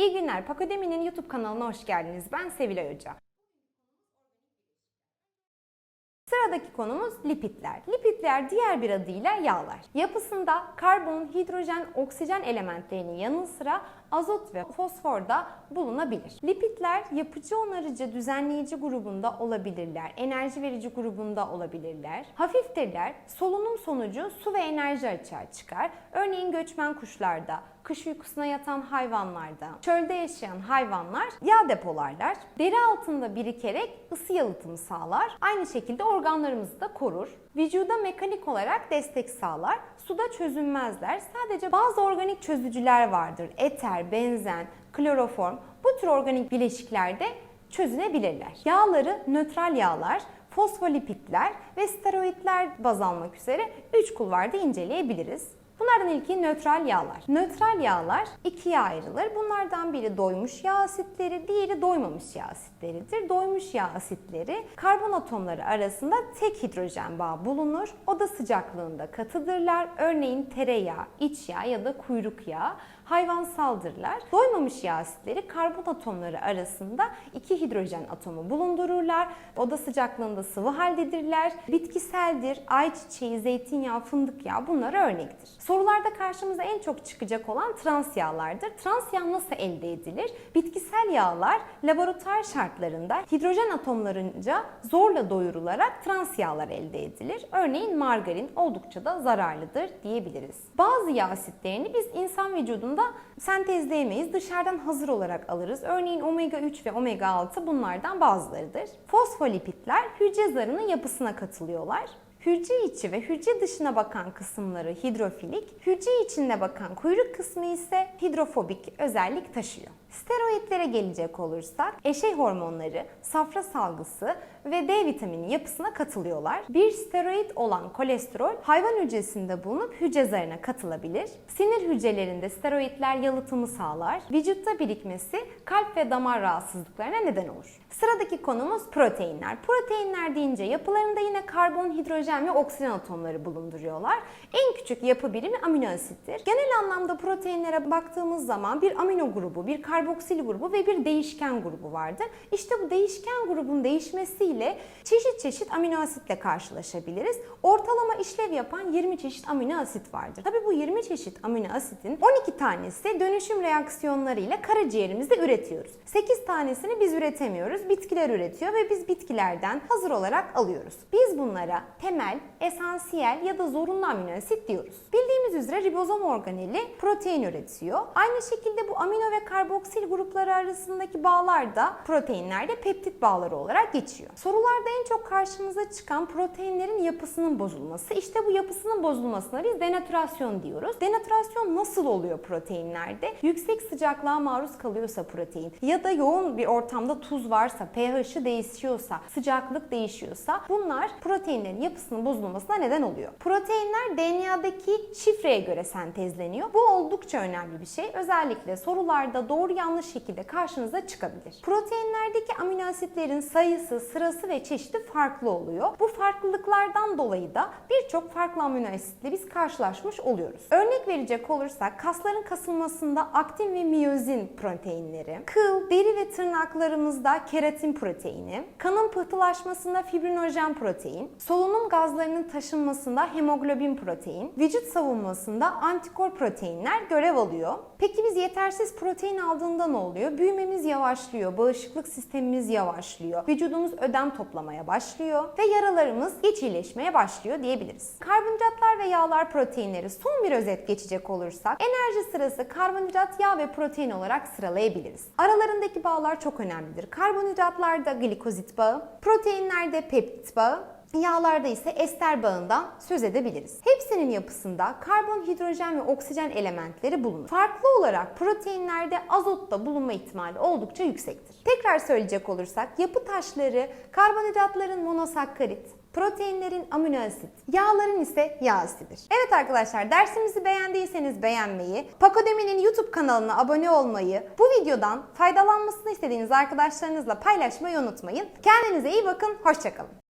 İyi günler. Pakodemi'nin YouTube kanalına hoş geldiniz. Ben Sevilay Hoca. Sıradaki konumuz lipidler. Lipidler diğer bir adıyla yağlar. Yapısında karbon, hidrojen, oksijen elementlerinin yanı sıra azot ve fosfor da bulunabilir. Lipidler yapıcı onarıcı düzenleyici grubunda olabilirler. Enerji verici grubunda olabilirler. Hafiftirler. Solunum sonucu su ve enerji açığa çıkar. Örneğin göçmen kuşlarda, kış uykusuna yatan hayvanlarda, çölde yaşayan hayvanlar yağ depolarlar. Deri altında birikerek ısı yalıtımı sağlar. Aynı şekilde organlarımızı da korur. Vücuda mekanik olarak destek sağlar. Suda çözünmezler. Sadece bazı organik çözücüler vardır. Eter, benzen, kloroform bu tür organik bileşiklerde çözünebilirler. Yağları nötral yağlar, fosfolipidler ve steroidler baz almak üzere 3 kulvarda inceleyebiliriz. Bunlardan ilki nötral yağlar. Nötral yağlar ikiye ayrılır. Bunlardan biri doymuş yağ asitleri, diğeri doymamış yağ asitleridir. Doymuş yağ asitleri karbon atomları arasında tek hidrojen bağı bulunur. Oda sıcaklığında katıdırlar. Örneğin tereyağı, iç yağ ya da kuyruk yağı hayvansaldırlar. Doymamış yağ asitleri karbon atomları arasında iki hidrojen atomu bulundururlar. Oda sıcaklığında sıvı haldedirler. Bitkiseldir. Ayçiçeği, zeytinyağı, fındık yağı bunlar örnektir. Sorularda karşımıza en çok çıkacak olan trans yağlardır. Trans yağ nasıl elde edilir? Bitkisel yağlar laboratuvar şartlarında hidrojen atomlarınca zorla doyurularak trans yağlar elde edilir. Örneğin margarin oldukça da zararlıdır diyebiliriz. Bazı yağ asitlerini biz insan vücudunda sentezleyemeyiz. Dışarıdan hazır olarak alırız. Örneğin omega 3 ve omega 6 bunlardan bazılarıdır. Fosfolipidler hücre zarının yapısına katılıyorlar. Hücre içi ve hücre dışına bakan kısımları hidrofilik, hücre içinde bakan kuyruk kısmı ise hidrofobik özellik taşıyor. Steroidlere gelecek olursak eşey hormonları, safra salgısı ve D vitamini yapısına katılıyorlar. Bir steroid olan kolesterol hayvan hücresinde bulunup hücre zarına katılabilir. Sinir hücrelerinde steroidler yalıtımı sağlar. Vücutta birikmesi kalp ve damar rahatsızlıklarına neden olur. Sıradaki konumuz proteinler. Proteinler deyince yapılarında yine karbon, hidrojen ve oksijen atomları bulunduruyorlar. En küçük yapı birimi amino asittir. Genel anlamda proteinlere baktığımız zaman bir amino grubu, bir karboksil grubu ve bir değişken grubu vardır. İşte bu değişken grubun değişmesiyle çeşit çeşit amino asitle karşılaşabiliriz. Ortalama işlev yapan 20 çeşit amino asit vardır. Tabi bu 20 çeşit amino asitin 12 tanesi dönüşüm reaksiyonlarıyla karaciğerimizde üretiyoruz. 8 tanesini biz üretemiyoruz. Bitkiler üretiyor ve biz bitkilerden hazır olarak alıyoruz. Biz bunlara temel, esansiyel ya da zorunlu amino asit diyoruz. Bildiğimiz üzere ribozom organeli protein üretiyor. Aynı şekilde bu amino ve karboksil grupları arasındaki bağlar da proteinlerde peptit bağları olarak geçiyor. Sorularda en çok karşımıza çıkan proteinlerin yapısının bozulması. İşte bu yapısının bozulmasına biz denatürasyon diyoruz. Denatürasyon nasıl oluyor proteinlerde? Yüksek sıcaklığa maruz kalıyorsa protein ya da yoğun bir ortamda tuz varsa, pH'i değişiyorsa, sıcaklık değişiyorsa bunlar proteinlerin yapısının bozulmasına neden oluyor. Proteinler DNA'daki şifreye göre sentezleniyor. Bu oldukça önemli bir şey. Özellikle sorularda doğru yanlış şekilde karşınıza çıkabilir. Proteinlerdeki amino asitlerin sayısı, sırası ve çeşidi farklı oluyor. Bu farklılıklardan dolayı da birçok farklı amino asitle biz karşılaşmış oluyoruz. Örnek verecek olursak kasların kasılmasında aktin ve miyozin proteinleri, kıl, deri ve tırnaklarımızda keratin proteini, kanın pıhtılaşmasında fibrinojen protein, solunum gazlarının taşınmasında hemoglobin protein, vücut savunmasında antikor proteinler görev alıyor. Peki biz yetersiz protein aldığında ne oluyor? Büyümemiz yavaşlıyor, bağışıklık sistemimiz yavaşlıyor, vücudumuz ödem toplamaya başlıyor ve yaralarımız geç iyileşmeye başlıyor diyebiliriz. Karbonhidratlar ve yağlar proteinleri son bir özet geçecek olursak enerji sırası karbonhidrat, yağ ve protein olarak sıralayabiliriz. Aralarındaki bağlar çok önemlidir. Karbonhidratlarda glikozit bağı, proteinlerde peptit bağı, Yağlarda ise ester bağından söz edebiliriz. Hepsinin yapısında karbon, hidrojen ve oksijen elementleri bulunur. Farklı olarak proteinlerde azot da bulunma ihtimali oldukça yüksektir. Tekrar söyleyecek olursak yapı taşları karbonhidratların monosakkarit, proteinlerin amino asit, yağların ise yağ asididir. Evet arkadaşlar dersimizi beğendiyseniz beğenmeyi, Pakodemi'nin YouTube kanalına abone olmayı, bu videodan faydalanmasını istediğiniz arkadaşlarınızla paylaşmayı unutmayın. Kendinize iyi bakın, hoşçakalın.